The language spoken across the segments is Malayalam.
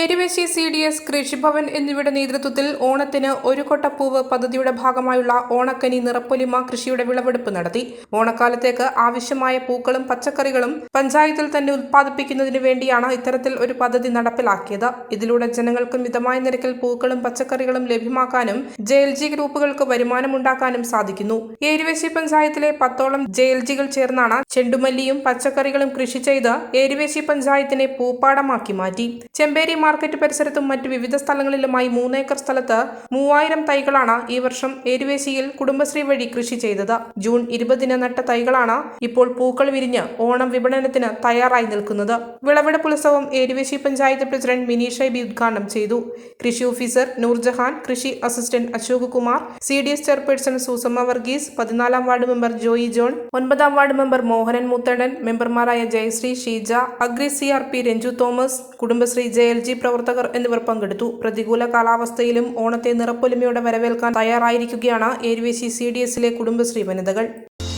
Eruvessy C D S Krishibhavan എന്നിവയുടെ നേതൃത്വത്തിൽ ഓണത്തിന് ഒരു കൊട്ടപ്പൂവ് പദ്ധതിയുടെ ഭാഗമായുള്ള ഓണക്കനി നിറപ്പൊലിമ കൃഷിയുടെ വിളവെടുപ്പ് നടത്തി. ഓണക്കാലത്തേക്ക് ആവശ്യമായ പൂക്കളും പച്ചക്കറികളും പഞ്ചായത്തിൽ തന്നെ ഉത്പാദിപ്പിക്കുന്നതിനു വേണ്ടിയാണ് ഇത്തരത്തിൽ ഒരു പദ്ധതി നടപ്പിലാക്കിയത്. ഇതിലൂടെ ജനങ്ങൾക്ക് മിതമായ നിരക്കിൽ പൂക്കളും പച്ചക്കറികളും ലഭ്യമാക്കാനും ജെ എൽ ജി ഗ്രൂപ്പുകൾക്ക് വരുമാനമുണ്ടാക്കാനും സാധിക്കുന്നു. ഏരുവേശി പഞ്ചായത്തിലെ പത്തോളം ജെ എൽ ജികൾ ചേർന്നാണ് ചെണ്ടുമല്ലിയും പച്ചക്കറികളും കൃഷി ചെയ്ത് ഏരുവേശി പഞ്ചായത്തിനെ പൂപ്പാടമാക്കി മാറ്റി. ചെമ്പേരി മാർക്കറ്റ് പരിസരത്തും മറ്റ് വിവിധ സ്ഥലങ്ങളിലുമായി മൂന്നേക്കർ സ്ഥലത്ത് മൂവായിരം തൈകളാണ് ഈ വർഷം ഏരുവേശിയിൽ കുടുംബശ്രീ വഴി കൃഷി ചെയ്തത്. ജൂൺ ഇരുപതിന് നട്ട തൈകളാണ് ഇപ്പോൾ പൂക്കൾ വിരിഞ്ഞ് ഓണം വിപണനത്തിന് തയ്യാറായി നിൽക്കുന്നത്. വിളവെടുപ്പ് ഉത്സവം ഏരുവേശി പഞ്ചായത്ത് പ്രസിഡന്റ് മിനീഷ് ബി ഉദ്ഘാടനം ചെയ്തു. കൃഷി ഓഫീസർ നൂർജഹാൻ കൃഷി assistant Ashok Kumar C D S chairperson Susamma Varghese പതിനാലാം വാർഡ് മെമ്പർ ജോയി ജോൺ ഒൻപതാം വാർഡ് മെമ്പർ മോഹനൻ മുത്തടൻ മെമ്പർമാരായ Jayashree Sheeja agri C R P Ranju Thomas Kudumbashree J L G പ്രവർത്തകർ എന്നിവർ പങ്കെടുത്തു. പ്രതികൂല കാലാവസ്ഥയിലും ഓണത്തെ നിറപ്പൊലിമയോടെ വരവേൽക്കാൻ തയ്യാറായിരിക്കുകയാണ് ഏരുവേശി സി ഡി എസിലെ കുടുംബശ്രീ വനിതകൾ.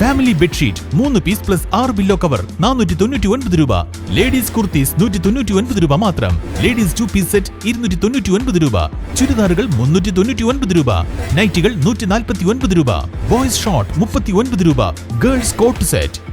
ഫാമിലി ബെഡ്ഷീറ്റ് മൂന്ന് പീസ് പ്ലസ് ആറ് ബില്ലോ കവർ നാനൂറ്റി തൊണ്ണൂറ്റി ഒൻപത് രൂപ. ലേഡീസ് കുർത്തീസ് നൂറ്റി തൊണ്ണൂറ്റി ഒൻപത് രൂപ മാത്രം. ലേഡീസ് ടു പീസ് സെറ്റ് ഇരുന്നൂറ്റി തൊണ്ണൂറ്റി ഒൻപത് രൂപ. ചുരിദാറുകൾ മുന്നൂറ്റി തൊണ്ണൂറ്റി ഒൻപത് രൂപ. നൈറ്റികൾ നൂറ്റി നാൽപ്പത്തി ഒൻപത് രൂപ. ബോയ്സ് ഷോർട്ട് മുപ്പത്തി ഒൻപത് രൂപ. Girls coat set